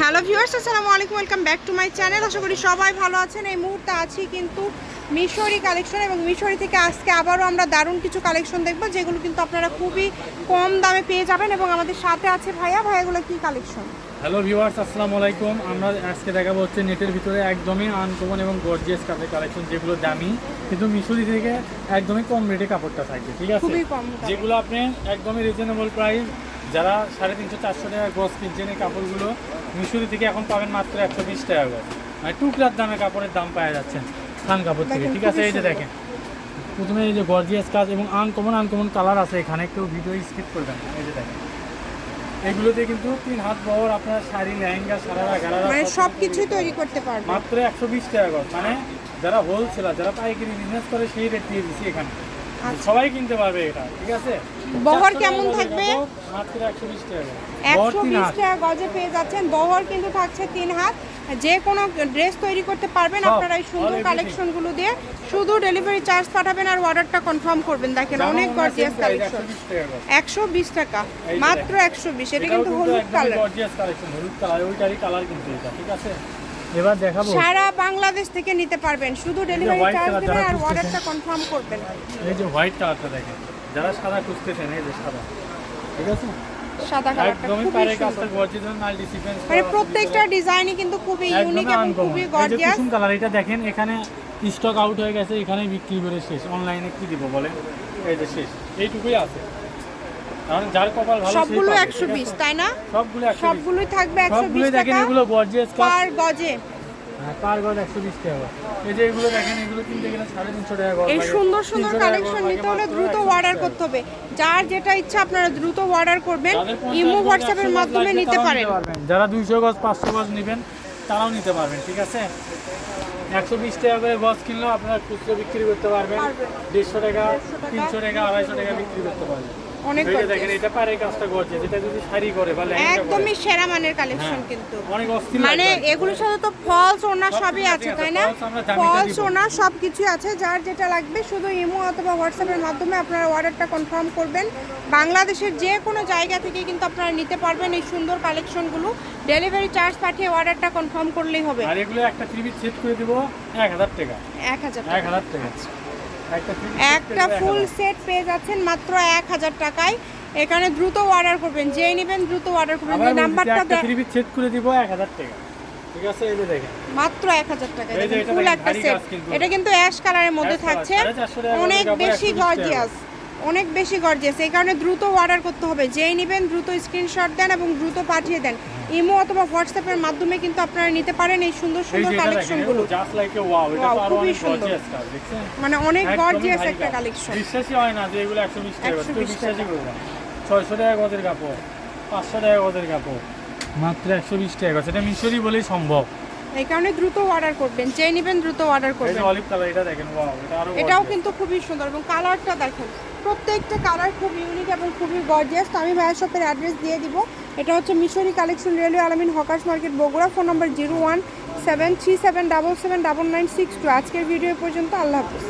Hello viewers আসসালামু আলাইকুম welcome back to my channel. আশা করি সবাই ভালো আছেন। এই মুহূর্তে আছি কিন্তু মিশরি কালেকশন এবং মিশরি থেকে আজকে আবারও আমরা দারুণ কিছু কালেকশন দেখব যেগুলো কিন্তু আপনারা খুবই কম দামে পেয়ে যাবেন এবং আমাদের সাথে আছে ভাইয়া। ভাইয়াগুলো কি কালেকশন? হ্যালো ভিউয়ার্স আসসালামু আলাইকুম। আমরা আজকে দেখাবো হচ্ছে নেটের ভিতরে একদমই আনকমন এবং গর্জিয়াস কাপড় কালেকশন যেগুলো দামি কিন্তু মিশরি থেকে একদমই কম রেটে কাপড়টা থাকবে ঠিক আছে? খুবই কম যেগুলো আপনি একদমই রিজনেবল প্রাইস যারা সাড়ে তিনশো চারশো টাকা গজ কিনছেন এই কাপড়গুলো মিশরি থেকে এখন পাবেন মাত্র একশো বিশ টাকা গজ মানে টুকরার দামে কাপড়ের দাম পাওয়া যাচ্ছে থান কাপড় থেকে। ঠিক আছে এই যে। দেখেন। প্রথমে এই যে গর্জিয়াস কাজ এবং আনকমন আনকমন কালার আছে এখানে একটু ভিডিও স্কিপ করবেন। এই যে দেখেন। এগুলোতে কিন্তু তিন হাত বহর আপনার শাড়ি লেহেঙ্গা সারারা গারারা মানে সব কিছু তৈরি করতে পারবেন মাত্র একশো বিশ টাকা গজ মানে যারা হোলসেলার যারা পাইকারি বিজনেস করে সেই রেট দিয়ে দিচ্ছি এখানে। আচ্ছা। সবাই কিনতে পারবে এটা ঠিক আছে? বহর কেমন থাকবে? একশো বিশ টাকা। গজ। পেয়ে যাচ্ছেন। বহর কিন্তু থাকছে তিন হাত। যে কোনো ড্রেস তৈরি করতে পারবেন আপনারা এই সুন্দর কালেকশনগুলো দিয়ে। শুধু ডেলিভারি চার্জ পাঠাবেন আর অর্ডারটা কনফার্ম করবেন। দেখেন অনেক গর্জিয়াস কালেকশন 120 টাকা গজ। একশো বিশ টাকা। মাত্র একশো বিশ। এটা কিন্তু হলুদ কালার gorgeous collection, হলুদ কালার কিন্তু ঠিক আছে? এবার দেখাবো। সারা বাংলাদেশ থেকে নিতে পারবেন। শুধু ডেলিভারি চার্জ দেবেন আর অর্ডারটা কনফার্ম করবেন। এই যে হোয়াইট কালারটা দেখেন যারা সাদা খুঁজতেছেন এই যে সাদা। ঠিক আছে? সাদা কালারটা খুবই সুন্দর। কাজটা গর্জিয়াস মাল্টি সিকোয়েন্স মানে প্রত্যেকটা ডিজাইনই কিন্তু খুবই ইউনিক এবং খুবই গর্জিয়াস কুসুম কালার এটা দেখেন এখানে স্টক আউট হয়ে গেছে এখানে বিক্রি করে শেষ। অনলাইনে কি দিব বলেন? এই যে শেষ। এইটুকুই আছে। যার কপাল ভালো সবগুলো পাবে, একশো ঠিক বিশ আছে? তাই না? সবগুলো সবগুলোই থাকবে একশো বিশ সবগুলোই দেখেন এগুলো গর্জিয়াস পার গজে। পার গজ একশো বিশ টাকা এই যে এগুলো দেখেন এগুলো কিনতে গেলে সাড়ে তিনশো টাকা এই সুন্দর সুন্দর কালেকশন নিতে হলে দ্রুত অর্ডার করতে হবে। যার যেটা ইচ্ছা আপনারা দ্রুত অর্ডার করবেন। ইমো হোয়াটসঅ্যাপের মাধ্যমে নিতে পারেন। যারা দুইশো গজ পাঁচশো গজ নেবেন তারাও নিতে পারবেন ঠিক আছে? একশো বিশ টাকা করে গজ কিনলেও আপনারা খুচরো বিক্রি করতে পারবেন। দেড়শো টাকা। তিনশো টাকা আড়াইশো টাকা বিক্রি করতে পারবেন। অনেক। দেখেন এটা পারে কাজটা করছে যেটা যদি শাড়ি করে বা লেহেঙ্গা একদমই সেরা মানের কালেকশন হ্যাঁ, কিন্তু। অনেক অস্থির মানে। এগুলোর সাথে তো ফলস ওনা সবই আছে তাই না? ফলস। ওনা সব কিছুই আছে যার যেটা লাগবে শুধু ইমো অথবা হোয়াটসঅ্যাপের মাধ্যমে আপনারা অর্ডারটা কনফার্ম করবেন। বাংলাদেশের যে কোনো জায়গা থেকে কিন্তু আপনারা নিতে পারবেন এই সুন্দর কালেকশনগুলো ডেলিভারি চার্জ পাঠিয়ে অর্ডারটা কনফার্ম করলেই হবে। আর এগুলো একটা থ্রি সেট করে দিব এক হাজার টাকা। এক হাজার এক হাজার টাকা। একটা ফুল সেট পেয়ে যাচ্ছেন মাত্র এক হাজার টাকায়। এখানে দ্রুত অর্ডার করবেন যেই নেবেন দ্রুত অর্ডার করবেন। এই যে নাম্বারটা সেট করে দিব এক হাজার টাকা। ঠিক আছে? এই যে দেখেন। মাত্র এক হাজার টাকা এই এটা ফুল একটা সেট কিন্তু। এটা কিন্তু অ্যাশ কালারের মধ্যে থাকছে। অনেক বেশি 120 টাকা। গর্জিয়াস অনেক বেশি গর্জিয়াস এই কারণে দ্রুত অর্ডার করতে হবে। যেই নেবেন দ্রুত স্ক্রিনশট দেন এবং দ্রুত পাঠিয়ে দেন। ইমো অথবা হোয়াটসঅ্যাপের মাধ্যমে কিন্তু আপনারা নিতে পারেন এই সুন্দর সুন্দর কালেকশনগুলো খুবই সুন্দর। মানে অনেক গর্জিয়াস একটা কালেকশন বিশ্বাসই হয় না যে এগুলো একশো বিশ টাকা বিশ্বাসই করবে না ছয়শো টাকা গজের কাপড় পাঁচশো টাকা গজের কাপড় মাত্র একশো বিশ টাকা গজ। এটা মিশরি বলেই সম্ভব। এই কারণে দ্রুত অর্ডার করবেন যেই নেবেন দ্রুত অর্ডার করবেন। অলিভ কালার এটা দেখেন ওয়াও এটা আরও এটাও কিন্তু খুবই সুন্দর এবং কালারটা দেখেন। প্রত্যেকটা কালার খুব ইউনিক এবং খুবই গর্জিয়াস তো আমি ভাইয়া শপের অ্যাড্রেস দিয়ে দিব। এটা হচ্ছে Mishri collection railway Alamin hawkers market, Bogura. Phone number zero one seven three seven double seven double nine six two আজকের ভিডিও পর্যন্ত আল্লাহ হাফিজ।